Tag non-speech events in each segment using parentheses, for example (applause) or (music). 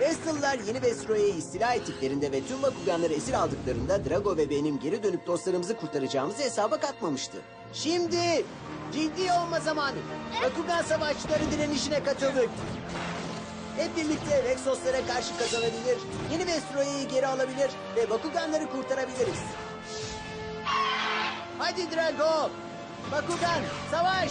Vestal'lar yeni Vestroya'yı istila ettiklerinde ve tüm Bakuganları esir aldıklarında Drago ve benim geri dönüp dostlarımızı kurtaracağımızı hesaba katmamıştı. Şimdi ciddi olma zamanı. Bakugan savaşçıları direnişine katıldık. Hep birlikte Vexoslara karşı kazanabilir, yeni Vestroya'yı geri alabilir ve Bakuganları kurtarabiliriz. Hadi Drago! Bakugan, savaş!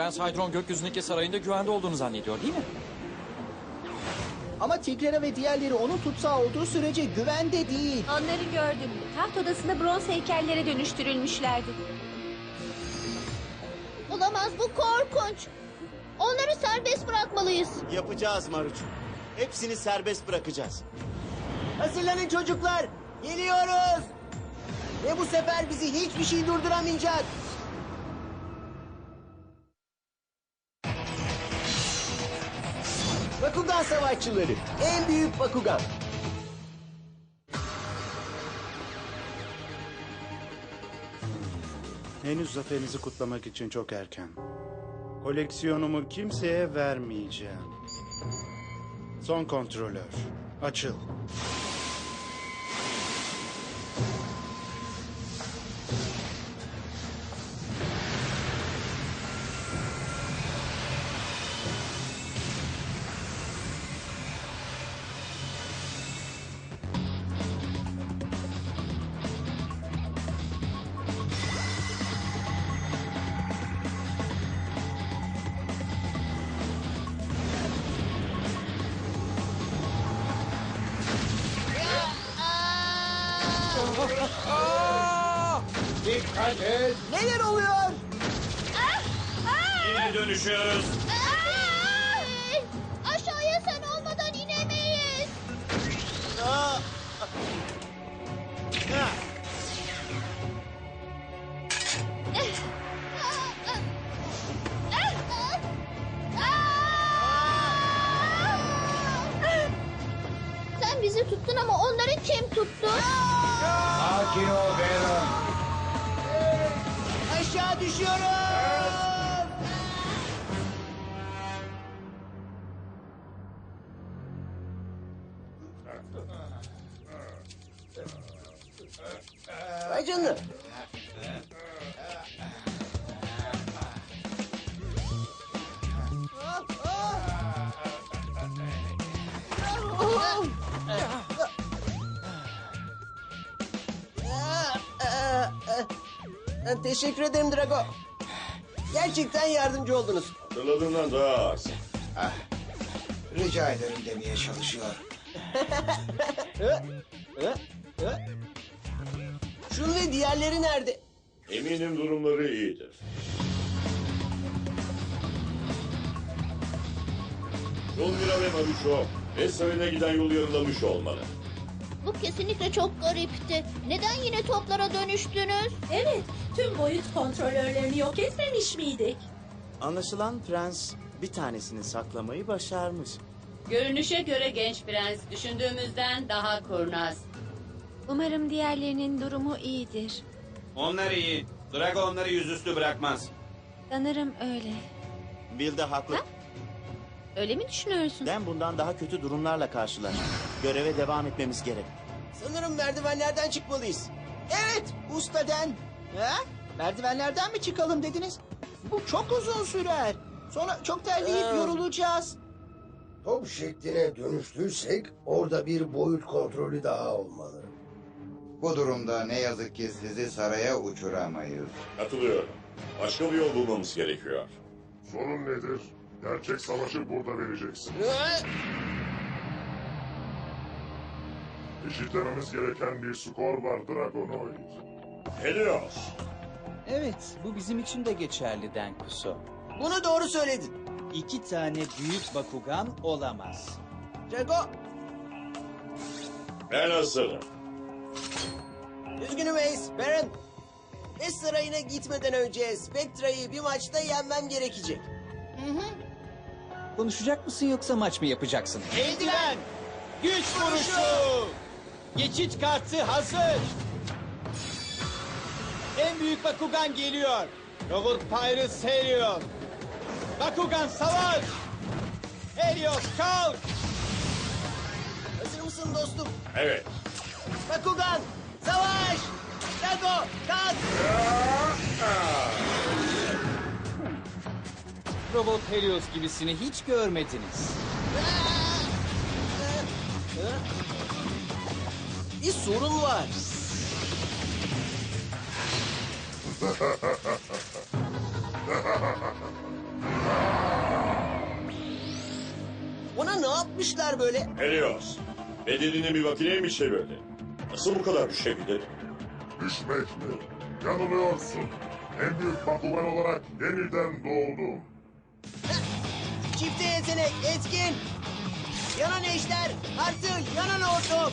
Prens Hydron gökyüzündeki sarayında güvende olduğunu zannediyor değil mi? Ama Tigrera ve diğerleri onun tutsağı olduğu sürece güvende değil. Onları gördüm. Taht odasında bronz heykellere dönüştürülmüşlerdi. Olamaz bu korkunç. Onları serbest bırakmalıyız. Yapacağız Maruç. Hepsini serbest bırakacağız. Hazırlanın çocuklar, geliyoruz! Ve bu sefer bizi hiçbir şey durduramayacak. Savaşçıları, en büyük Bakugan. Henüz zaferinizi kutlamak için çok erken. Koleksiyonumu kimseye vermeyeceğim. Son kontrolör. Açıl. Neler oluyor? Yine dönüşüyoruz. Ay! Aşağıya sen olmadan inemeyiz. Aa! Ha! Sen bizi tuttun ama onları kim tuttu? Aşağı düşüyoruz! Vay canına. Teşekkür ederim Drago. Gerçekten yardımcı oldunuz. Hatırladığından daha az. Rica ederim demeye çalışıyor. (laughs) Şun ve diğerleri nerede? Eminim durumları iyidir. Yolmira ve Maruşo, Vesray'ına giden yol yarılamış olmalı. Bu kesinlikle çok garipti. Neden yine toplara dönüştünüz? Evet, tüm boyut kontrolörlerini yok etmemiş miydik? Anlaşılan prens bir tanesini saklamayı başarmış. Görünüşe göre genç prens düşündüğümüzden daha kurnaz. Umarım diğerlerinin durumu iyidir. Onlar iyi. Drago onları yüzüstü bırakmaz. Sanırım öyle. Bill de haklı. Ha? Öyle mi düşünüyorsun? Ben bundan daha kötü durumlarla karşılaştım. Göreve devam etmemiz gerek. Sanırım merdivenlerden çıkmalıyız. Evet, usta Den. Ha? Merdivenlerden mi çıkalım dediniz? Bu çok uzun sürer. Sonra çok terleyip Ee. yorulacağız. Top şekline dönüştüysek orada bir boyut kontrolü daha olmalı. Bu durumda ne yazık ki sizi saraya uçuramayız. Katılıyorum. Başka bir yol bulmamız gerekiyor. Sorun nedir? Gerçek savaşı burada vereceksin. Eşitlememiz gereken bir skor var Dragonoid. Helios, Evet, bu bizim için de geçerli Denkuso. Bunu doğru söyledin. İki tane büyük Bakugan olamaz. Drago, Ben hazırım. üzgünüm Ace, Baron. Ve sarayına gitmeden önce Spectra'yı bir maçta yenmem gerekecek. Konuşacak mısın yoksa maç mı yapacaksın? Eldiven! Güç vuruşu! Geçit kartı hazır! En büyük Bakugan geliyor. Robot Pyrus Helios. Bakugan savaş! Helios kalk! Hazır mısın dostum? Evet. Bakugan, savaş! Drago, kalk! Robot Helios gibisini hiç görmediniz. Bir sorun var. Ona ne yapmışlar böyle? Helios. Bedenini bir makineye mi çevirdi? Nasıl bu kadar düşebilir? Düşmek mi? Yanılıyorsun. En büyük Bakugan olarak yeniden doğdum. Çifte yetenek, etkin. Yanan eşler, artı yanan hortum.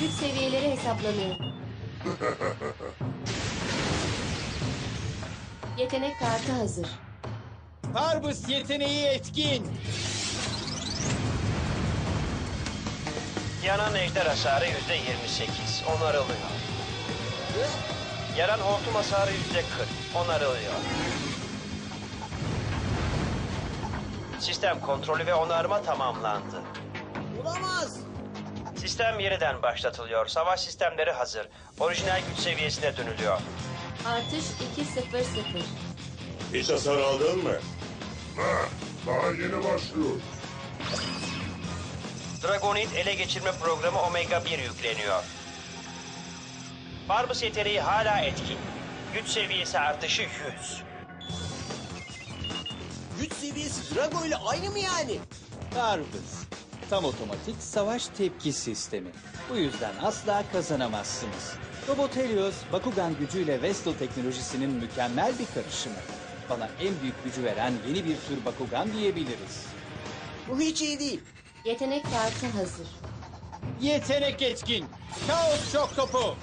Güç seviyeleri hesaplanıyor. (laughs) Yetenek kartı hazır. Parbus yeteneği etkin. Yanan ejder hasarı yüzde 28. Onarılıyor. Yaran hortum hasarı yüzde 40. Onarılıyor. Sistem kontrolü ve onarma tamamlandı. Olamaz. Sistem yeniden başlatılıyor. Savaş sistemleri hazır. Orijinal güç seviyesine dönülüyor. Artış 200. Hiç hasar aldın mı? Ha, daha yeni başlıyor. Dragonid ele geçirme programı Omega 1 yükleniyor. Barbus yeteneği hala etkin. Güç seviyesi artışı 100. Güç seviyesi Drago ile aynı mı yani? Parbus. Tam otomatik savaş tepki sistemi. Bu yüzden asla kazanamazsınız. Robot Helios, Bakugan gücüyle Vestal teknolojisinin mükemmel bir karışımı. Bana en büyük gücü veren yeni bir tür Bakugan diyebiliriz. Bu hiç iyi değil. Yetenek kartı hazır. Yetenek etkin. Kaos şok topu.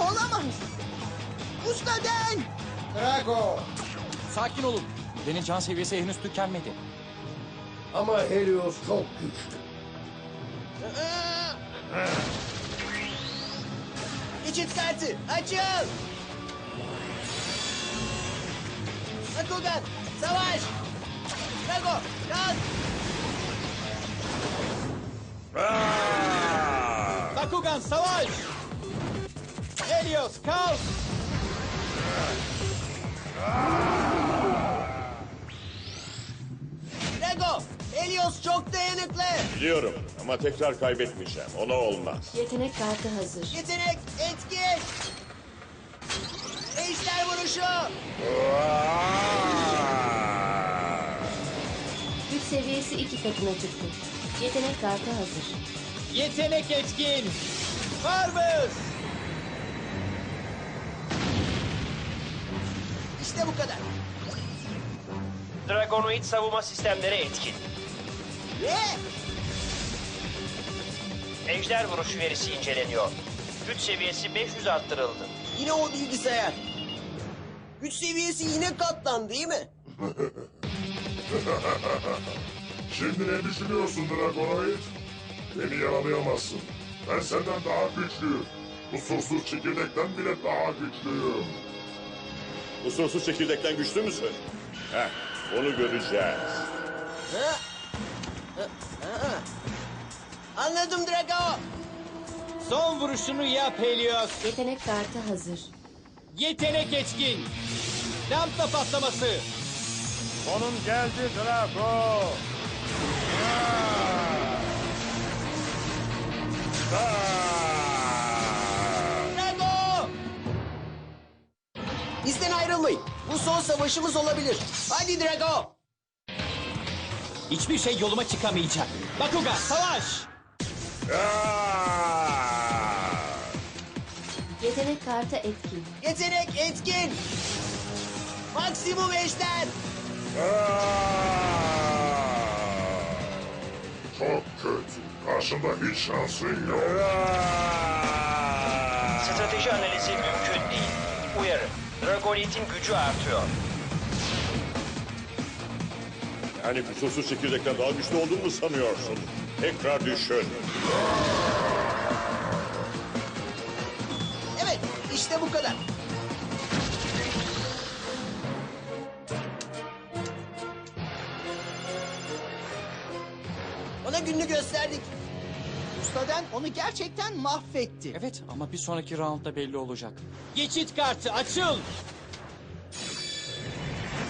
Ah olamaz. Usta Den! Drago! Sakin olun. Denin can seviyesi henüz tükenmedi. Ama Helios çok güçlü. Geçit kartı, açıl! Bakugan, savaş! Drago, kalk! Bakugan savaş. Helios kalk. Drago, Helios çok dayanıklı. Biliyorum ama tekrar kaybetmeyeceğim. Ona olmaz. Yetenek kartı hazır. Yetenek, etkin! Ejder vuruşu! Güç seviyesi iki katına çıktı. Yetenek kartı hazır. Yetenek etkin. Parbus. İşte bu kadar. Dragonoid savunma sistemleri etkin. Ne? Ejder vuruşu verisi inceleniyor. Güç seviyesi 500 arttırıldı. Yine o bilgisayar. Güç seviyesi yine katlandı değil mi? (laughs) Şimdi ne düşünüyorsun Dragonoid? Beni yaralayamazsın. Ben senden daha güçlüyüm. Kusursuz çekirdekten bile daha güçlüyüm. Kusursuz çekirdekten güçlü müsün? Heh, onu göreceğiz. Ha? Ha, ha. Anladım Drago. Son vuruşunu yap Helios. Yetenek kartı hazır. Yetenek etkin. Lambda patlaması. Sonun geldi Drago. Drago! Bizden ayrılmayın. Bu son savaşımız olabilir. Hadi Drago. Hiçbir şey yoluma çıkamayacak. Bakugan savaş! Yetenek kartı etkin. Yetenek etkin. Maksimum ejder. Çok kötü. Karşında hiç şansın yok. Strateji analizi mümkün değil. Uyarı. Dragolit'in gücü artıyor. Yani kusursuz çekirdekten daha güçlü olduğunu mu sanıyorsun? Tekrar düşün. Evet işte bu kadar. Ona gününü gösterdik. Ustaden onu gerçekten mahvetti. Evet ama bir sonraki roundda belli olacak. Geçit kartı açıl!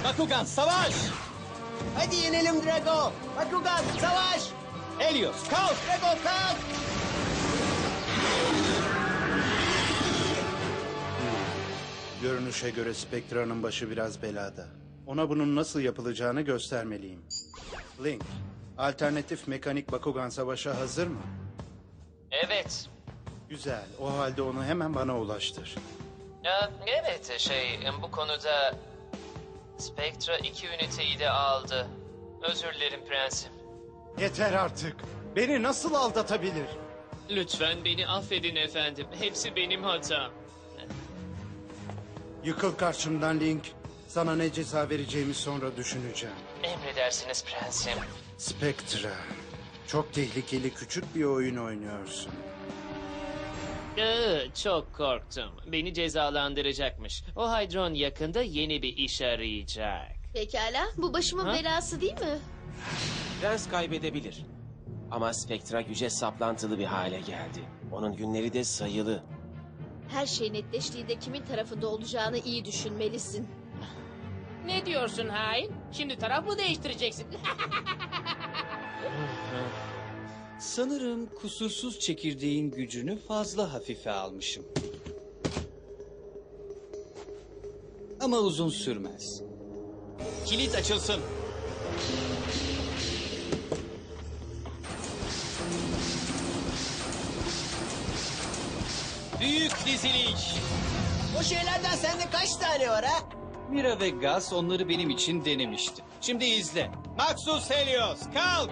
Bakugan savaş! Hadi yenelim Drago. Bakugan savaş. Helios kalk! Drago kalk. Görünüşe göre Spectra'nın başı biraz belada. Ona bunun nasıl yapılacağını göstermeliyim. Link, alternatif mekanik Bakugan savaşa hazır mı? Evet. Güzel, o halde onu hemen bana ulaştır. Ya, evet şey bu konuda Spectra iki üniteyi de aldı. Özür dilerim prensim. Yeter artık. Beni nasıl aldatabilir? Lütfen beni affedin efendim. Hepsi benim hatam. Yıkıl karşımdan Link. Sana ne ceza vereceğimi sonra düşüneceğim. Emredersiniz prensim. Spectra, çok tehlikeli küçük bir oyun oynuyorsun. Ee, çok korktum. Beni cezalandıracakmış. O Hydron yakında yeni bir iş arayacak. Pekala bu başımın Ha? belası değil mi? Prens kaybedebilir. Ama Spektra güce saplantılı bir hale geldi. Onun günleri de sayılı. Her şey netleştiğinde kimin tarafında olacağını iyi düşünmelisin. Ne diyorsun hain? Şimdi taraf mı değiştireceksin? (laughs) Sanırım kusursuz çekirdeğin gücünü fazla hafife almışım. Ama uzun sürmez. Kilit açılsın. Büyük diziliş. O şeylerden sende kaç tane var ha? Mira ve Gus onları benim için denemişti. Şimdi izle. Maxus Helios kalk!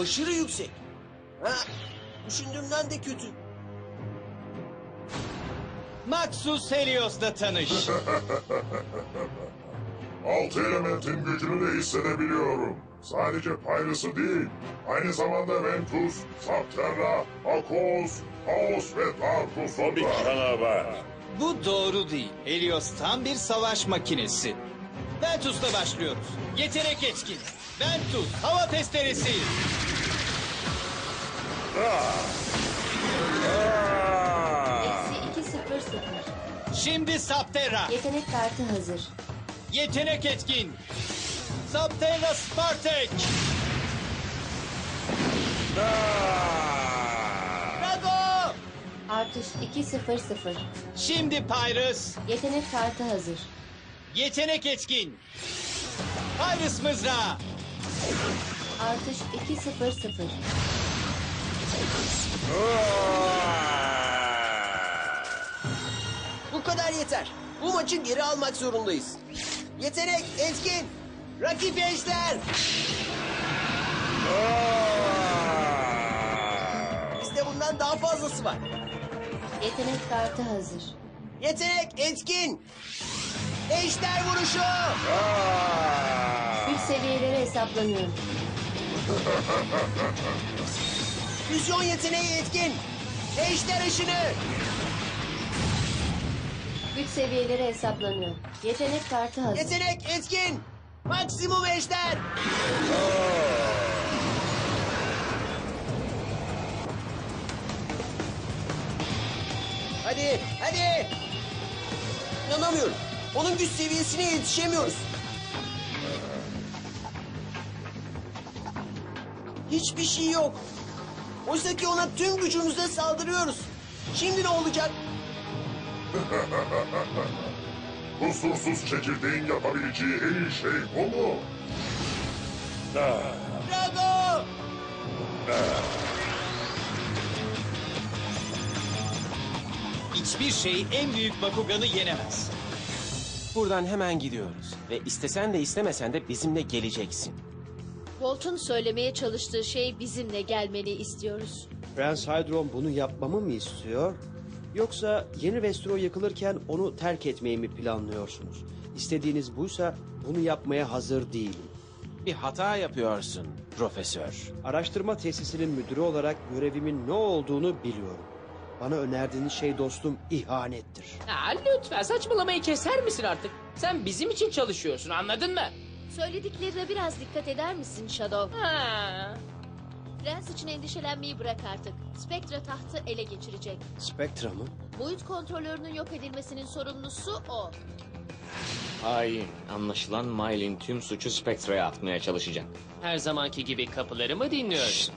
Aşırı yüksek. Ha, düşündüğümden de kötü. Maxus Helios'la tanış. (laughs) Altı elementin gücünü de hissedebiliyorum. Sadece Pyrus'u değil, aynı zamanda Ventus, Sapterra, Akos, Kaos ve Darkus'u Bir da. canavar. Bu doğru değil. Helios tam bir savaş makinesi. Ventus'la başlıyoruz. Yetenek etkin. Ventus hava testeresi. Eksi 200. Şimdi Sapterra. Yetenek kartı hazır. Yetenek etkin. Sapterra Spartek. Drago! Artış 200. Şimdi Pyrus. Yetenek kartı hazır. Yetenek etkin. Pyrus mızrağı. Artış 200. Bu kadar yeter. Bu maçı geri almak zorundayız. Yetenek, etkin, rakip ejder. Bizde bundan daha fazlası var. Yetenek kartı hazır. Yetenek, etkin. Ejder vuruşu. Güç seviyeleri hesaplanıyor. (laughs) Füzyon yeteneği etkin. Ejder ışını. Güç seviyeleri hesaplanıyor. Yetenek kartı hazır. Yetenek etkin. Maksimum ejder. Hadi, hadi. İnanamıyorum. Onun güç seviyesine yetişemiyoruz. Hiçbir şey yok. Oysa ki ona tüm gücümüzle saldırıyoruz. Şimdi ne olacak? (laughs) Kusursuz çekirdeğin yapabileceği en iyi şey bu mu? Drago! Hiçbir şey en büyük Bakugan'ı yenemez. Buradan hemen gidiyoruz. Ve istesen de istemesen de bizimle geleceksin. Volt'un söylemeye çalıştığı şey bizimle gelmeni istiyoruz. Prens Hydron bunu yapmamı mı istiyor? Yoksa yeni Vestro yakılırken onu terk etmeyi mi planlıyorsunuz? İstediğiniz buysa bunu yapmaya hazır değilim. Bir hata yapıyorsun profesör. Araştırma tesisinin müdürü olarak görevimin ne olduğunu biliyorum. Bana önerdiğiniz şey dostum ihanettir. Ha, lütfen saçmalamayı keser misin artık? Sen bizim için çalışıyorsun anladın mı? Söylediklerine biraz dikkat eder misin Shadow? Ha. Prens için endişelenmeyi bırak artık. Spectra tahtı ele geçirecek. Spectra mı? Boyut kontrolörünün yok edilmesinin sorumlusu o. Hain. Anlaşılan Milin tüm suçu Spectra'ya atmaya çalışacak. Her zamanki gibi kapıları mı dinliyorsun?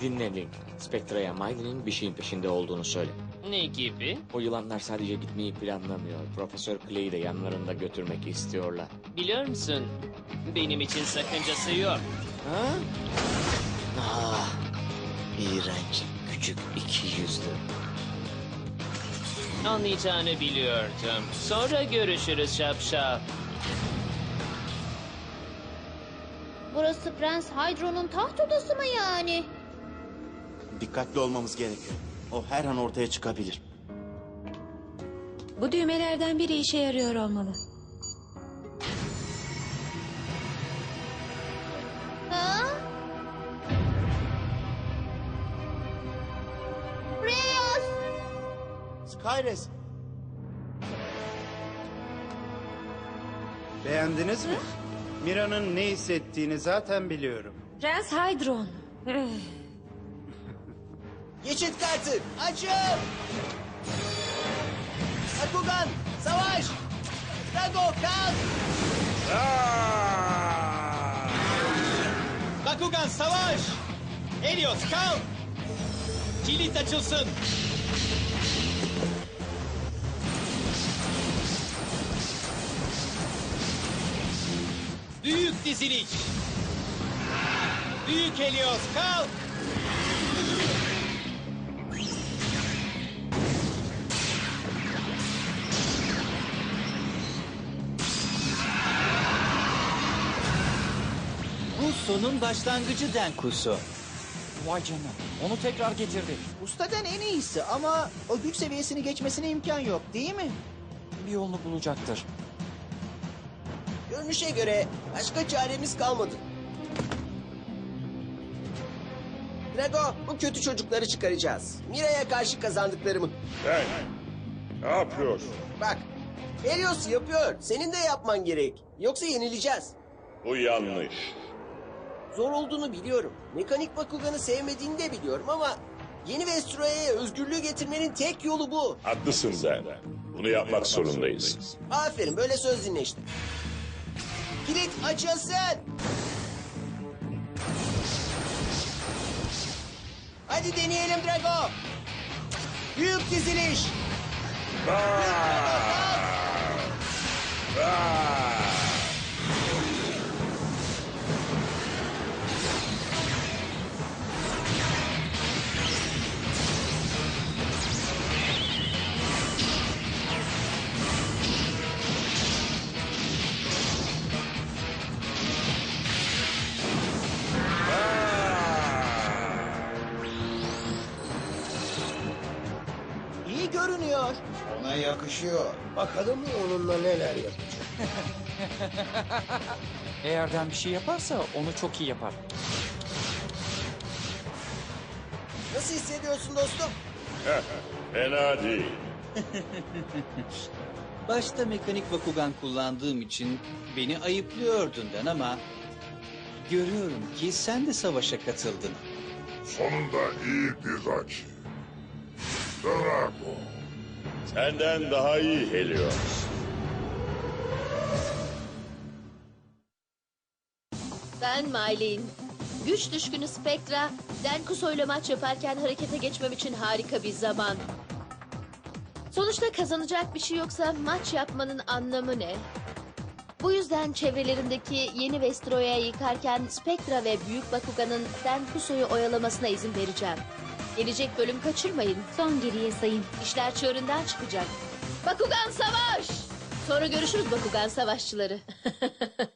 Dinle Link. Spectra'ya Milin'in bir şeyin peşinde olduğunu söyle. Ne gibi? O yılanlar sadece gitmeyi planlamıyor. Profesör Clay'i de yanlarında götürmek istiyorlar. Biliyor musun? Benim için sakıncası yok. Ha? Ah, iğrenç, küçük iki yüzlü. Anlayacağını biliyordum. Sonra görüşürüz şapşal. Burası Prens Hydro'nun taht odası mı yani? Dikkatli olmamız gerekiyor. O her an ortaya çıkabilir. Bu düğmelerden biri işe yarıyor olmalı. Ha? Reyes! Skyres. Beğendiniz mi? Mira'nın ne hissettiğini zaten biliyorum. Prens Hydron. Eh, Geçit kartı açın! Bakugan savaş! Drago kalk! Bakugan savaş! Helios kalk! Kilit açılsın! Büyük diziliş! Büyük Helios kalk! Bu sonun başlangıcı Denkusu. Vay canına. Onu tekrar getirdi. Ustaden en iyisi ama o güç seviyesini geçmesine imkan yok değil mi? Bir yolunu bulacaktır. Görünüşe göre başka çaremiz kalmadı. Drago bu kötü çocukları çıkaracağız. Mira'ya karşı kazandıklarımı. Hey, ne yapıyorsun? Bak Helios yapıyor. Senin de yapman gerek. Yoksa yenileceğiz. Bu yanlış. Zor olduğunu biliyorum. Mekanik Bakugan'ı sevmediğini de biliyorum ama... Yeni Vestroya'ya özgürlüğü getirmenin tek yolu bu. Haklısın sen. Bunu yapmak zorundayız. Aferin böyle söz dinle işte. Kilit açılsın. Hadi deneyelim Drago. Büyük diziliş. İyi yakışıyor. Bakalım onunla neler yapacak. (laughs) Eğerden bir şey yaparsa onu çok iyi yapar. Nasıl hissediyorsun dostum? (laughs) Fena değil. (laughs) Başta mekanik Bakugan kullandığım için beni ayıplıyordun Den ama... Görüyorum ki sen de savaşa katıldın. Sonunda iyi bir rakip. Drago. Senden daha iyi Helios. Ben Maylin. Güç düşkünü Spectra, Denkuso ile maç yaparken harekete geçmem için harika bir zaman. Sonuçta kazanacak bir şey yoksa maç yapmanın anlamı ne? Bu yüzden çevrelerindeki yeni Vestro'ya yıkarken Spectra ve Büyük Bakugan'ın Denkuso'yu oyalamasına izin vereceğim. Gelecek bölüm kaçırmayın. Son geriye sayın. İşler çığırından çıkacak. Bakugan savaş! Sonra görüşürüz Bakugan savaşçıları. (laughs)